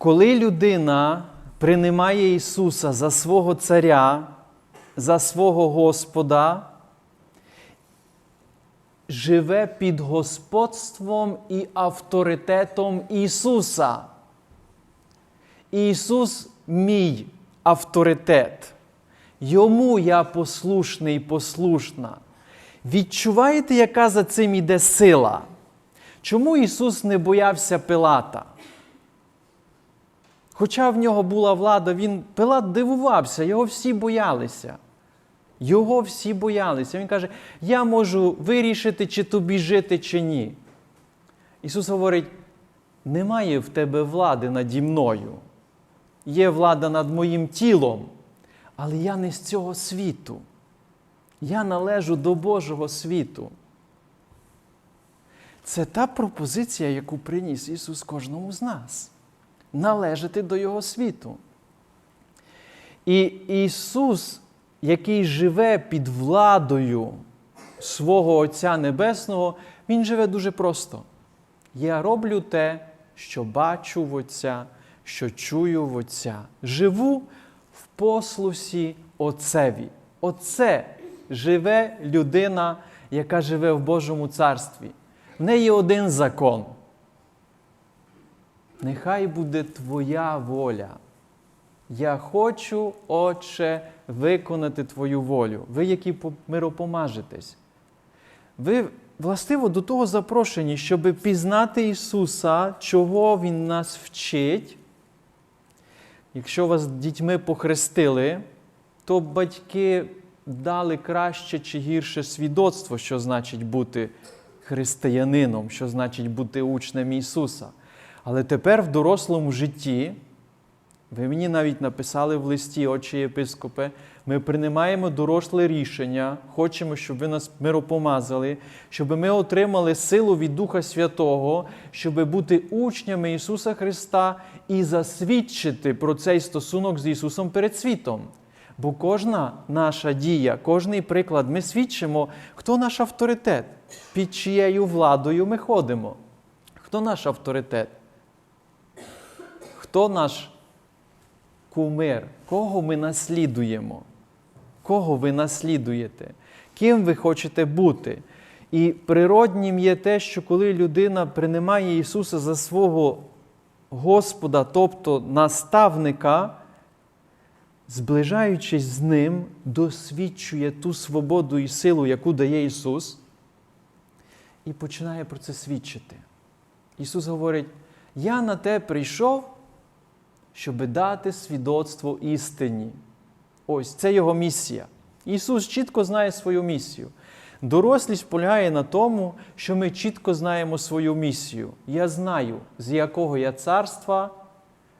Коли людина приймає Ісуса за свого Царя, за свого Господа, живе під господством і авторитетом Ісуса. Ісус мій авторитет. Йому я послушний послушна. Відчуваєте, яка за цим іде сила? Чому Ісус не боявся Пилата? Хоча в нього була влада, він Пилат дивувався, його всі боялися. Його всі боялися. Він каже: Я можу вирішити, чи тобі жити, чи ні. Ісус говорить: немає в тебе влади наді мною. Є влада над моїм тілом, але я не з цього світу. Я належу до Божого світу. Це та пропозиція, яку приніс Ісус кожному з нас належати до Його світу. І Ісус, який живе під владою свого Отця Небесного, Він живе дуже просто. Я роблю те, що бачу в Отця, що чую в Отця. Живу в послусі Отцеві. Оце живе людина, яка живе в Божому царстві. В неї один закон. Нехай буде Твоя воля. Я хочу, Отче, виконати Твою волю. Ви, які миропомажетесь. Ви, властиво, до того запрошені, щоб пізнати Ісуса, чого Він нас вчить. Якщо вас дітьми похрестили, то батьки дали краще чи гірше свідоцтво, що значить бути християнином, що значить бути учнем Ісуса. Але тепер в дорослому житті, ви мені навіть написали в листі, отче єпископе, ми приймаємо доросле рішення, хочемо, щоб ви нас миропомазали, щоб ми отримали силу від Духа Святого, щоб бути учнями Ісуса Христа і засвідчити про цей стосунок з Ісусом перед світом. Бо кожна наша дія, кожний приклад, ми свідчимо, хто наш авторитет, під чиєю владою ми ходимо. Хто наш авторитет? Хто наш кумир? Кого ми наслідуємо? Кого ви наслідуєте? Ким ви хочете бути? І природнім є те, що коли людина приймає Ісуса за свого Господа, тобто наставника, зближаючись з Ним, досвідчує ту свободу і силу, яку дає Ісус, і починає про це свідчити. Ісус говорить: Я на те прийшов, щоб дати свідоцтво істині. Ось це Його місія. Ісус чітко знає свою місію. Дорослість полягає на тому, що ми чітко знаємо свою місію. Я знаю, з якого я царства,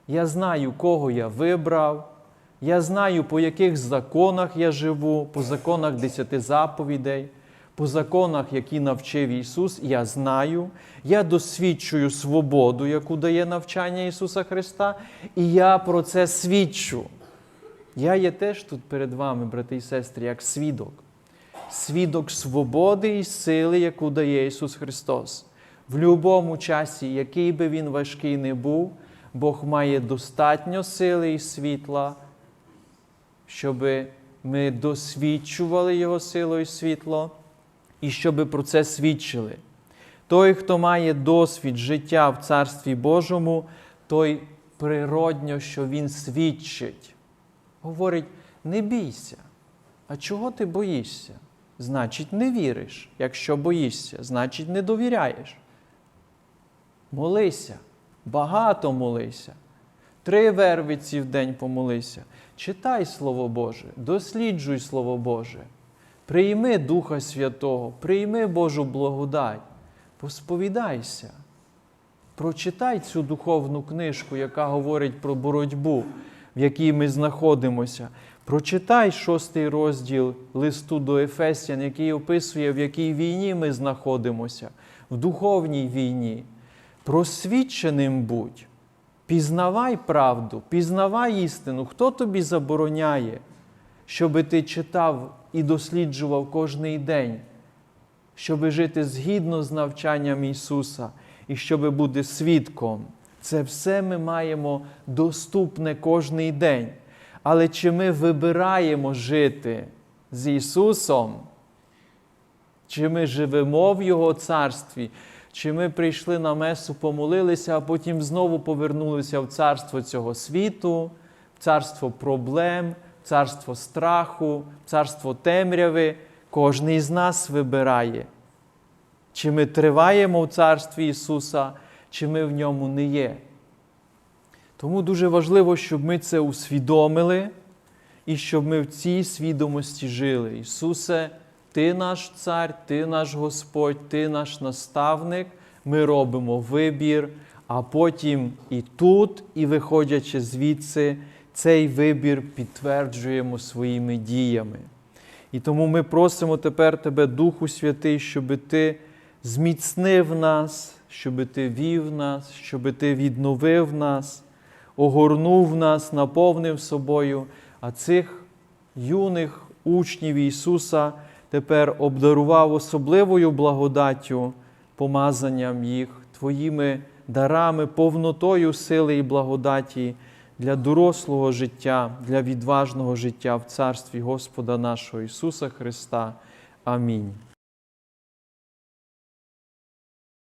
я знаю, кого я вибрав, я знаю, по яких законах я живу, по законах десяти заповідей, по законах, які навчив Ісус, я знаю, я досвідчую свободу, яку дає навчання Ісуса Христа, і я про це свідчу. Я є теж тут перед вами, брати і сестри, як свідок. Свідок свободи і сили, яку дає Ісус Христос. В будь-якому часі, який би він важкий не був, Бог має достатньо сили і світла, щоб ми досвідчували Його силу і світло, і щоб про це свідчили. Той, хто має досвід життя в Царстві Божому, той природньо, що він свідчить. Говорить: не бійся. А чого ти боїшся? Значить, не віриш. Якщо боїшся, значить не довіряєш. Молися, багато молися. Три вервиці в день помолися. Читай Слово Боже, досліджуй Слово Боже. Прийми Духа Святого, прийми Божу благодать, посповідайся. Прочитай цю духовну книжку, яка говорить про боротьбу, в якій ми знаходимося. Прочитай шостий розділ листу до Ефесян, який описує, в якій війні ми знаходимося, в духовній війні. Просвідченим будь, пізнавай правду, пізнавай істину, хто тобі забороняє, щоби ти читав і досліджував кожний день, щоби жити згідно з навчанням Ісуса і щоби бути свідком Це все ми маємо доступне кожний день. Але чи ми вибираємо жити з Ісусом? Чи ми живемо в Його царстві? Чи ми прийшли на месу, помолилися, а потім знову повернулися в царство цього світу, в царство проблем, царство страху, царство темряви? Кожний з нас вибирає. Чи ми триваємо в царстві Ісуса, чи ми в ньому не є. Тому дуже важливо, щоб ми це усвідомили і щоб ми в цій свідомості жили. Ісусе, Ти наш Цар, Ти наш Господь, Ти наш наставник. Ми робимо вибір, а потім і тут, і виходячи звідси, цей вибір підтверджуємо своїми діями. І тому ми просимо тепер Тебе, Духу Святий, щоб Ти зміцнив нас, щоб Ти вів нас, щоб Ти відновив нас, огорнув нас, наповнив собою, а цих юних учнів Ісуса тепер обдарував особливою благодаттю, помазанням їх, Твоїми дарами, повнотою сили і благодаті для дорослого життя, для відважного життя в Царстві Господа нашого Ісуса Христа. Амінь.